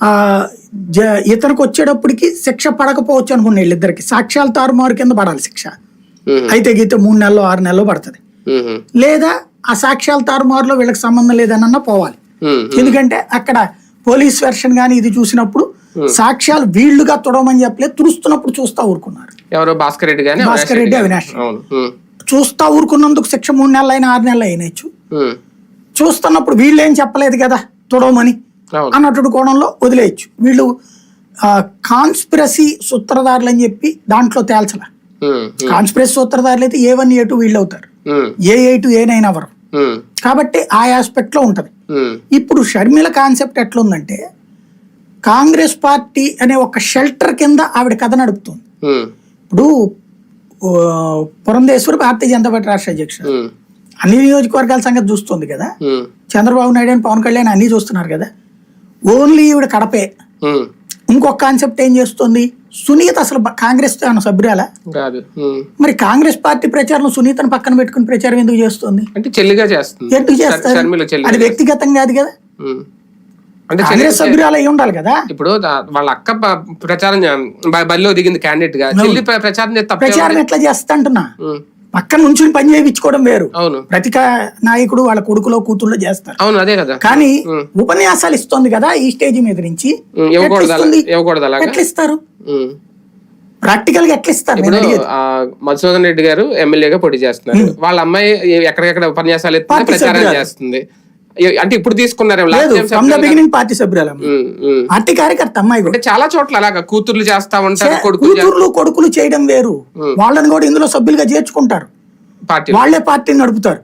ఆ, జ- ఇతనికి వచ్చేటప్పటికి శిక్ష పడకపోవచ్చు అనుకున్న వీళ్ళిద్దరికి. సాక్ష్యాలు తారుమారు కింద పడాలి శిక్ష. అయితే గీతే మూడు నెలలు ఆరు నెలలు పడుతుంది. లేదా ఆ సాక్ష్యాల తారుమారులో వీళ్ళకి సంబంధం లేదనన్నా పోవాలి. ఎందుకంటే అక్కడ పోలీస్ వెర్షన్ కానీ ఇది చూసినప్పుడు సాక్ష్యాలు వీళ్ళుగా తుడవమని చెప్పలేదు తుడుస్తున్నప్పుడు చూస్తా ఊరుకున్నారు. ఎవరో భాస్కర్ రెడ్డి గాని భాస్కర్ రెడ్డి అవినాష్ చూస్తా ఊరుకున్నందుకు శిక్ష మూడు నెలలు అయినా ఆరు నెలలు అయినచ్చు చూస్తున్నప్పుడు వీళ్ళు ఏం చెప్పలేదు కదా తుడవమని. అన్నటువంటి కోణంలో వదిలేయచ్చు. వీళ్ళు కాన్స్పిరసీ సూత్రధారులు అని చెప్పి దాంట్లో తేల్చల. కాన్స్పిరసీ సూత్రధారులు అయితే ఏ వన్ ఏ టూ వీళ్ళు అవుతారు A A two A nine hour. కాబట్టి ఆ ఆస్పెక్ట్లో ఉంటది ఇప్పుడు షర్మిల కాన్సెప్ట్ ఎట్లుందంటే కాంగ్రెస్ పార్టీ అనే ఒక షెల్టర్ కింద ఆవిడ కథ నడుపుతుంది. ఇప్పుడు పురంధేశ్వరి భారతీయ జనతా పార్టీ రాష్ట్ర అధ్యక్షుడు. అన్ని నియోజకవర్గాల సంగతి చూస్తుంది కదా. చంద్రబాబు నాయుడు అని పవన్ కళ్యాణ్ అన్ని చూస్తున్నారు కదా. ఓన్లీ ఈవిడ కడపే. ఇంకొక కాన్సెప్ట్ ఏం చేస్తుంది? సునీత అసలు కాంగ్రెస్ ఏమన్నా సభ్యురాలా? కాదు. మరి కాంగ్రెస్ పార్టీ ప్రచారం సునీతను పక్కన పెట్టుకుని ప్రచారం ఎందుకు చేస్తుంది? అంటే చెల్లిగా చేస్తుంది. ఎందుకు చేస్తారు? అది వ్యక్తిగతం కాదు కదా. అంటే కాంగ్రెస్ సభ్యురాలు అయి ఉండాలి కదా? ఇప్పుడు వాళ్ళ అక్క ప్రచారం బరిలో దిగింది క్యాండిడేట్గా. చెల్లి ప్ర- ప్రచారం. ప్రచారం ఎట్లా చేస్తా అంటున్నా? పక్కన నుంచి పని చేయించుకోవడం వేరు. అవును. ప్రతి నాయకుడు వాళ్ళ కొడుకులో కూతుళ్ళో చేస్తారు. అవును అదే కదా. కానీ. ఉపన్యాసాలు ఇస్తుంది కదా ఈ స్టేజ్ మీద నుంచి. ఎట్లా ఇస్తారు. ప్రాక్టికల్గా ఎట్లా ఇస్తారు మధుసూదన్ రెడ్డి గారు ఎమ్మెల్యేగా పోటీ చేస్తున్నారు. వాళ్ళ అమ్మాయి ఎక్కడెక్కడ ఉపన్యాసాలు ప్రచారం. చేస్తుంది. అంటే ఇప్పుడు తీసుకున్నారు బిగినింగ్ పార్టీ సభ్యురాలు పార్టీ కార్యకర్త అమ్మాయి కూడా. చాలా చోట్ల అలాగా కూతుర్లు చేస్తా ఉంటారు కూతుర్లు కొడుకులు చేయడం వేరు. వాళ్ళని కూడా ఇందులో సభ్యులుగా చేర్చుకుంటారు. పార్టీ వాళ్ళే పార్టీని నడుపుతారు.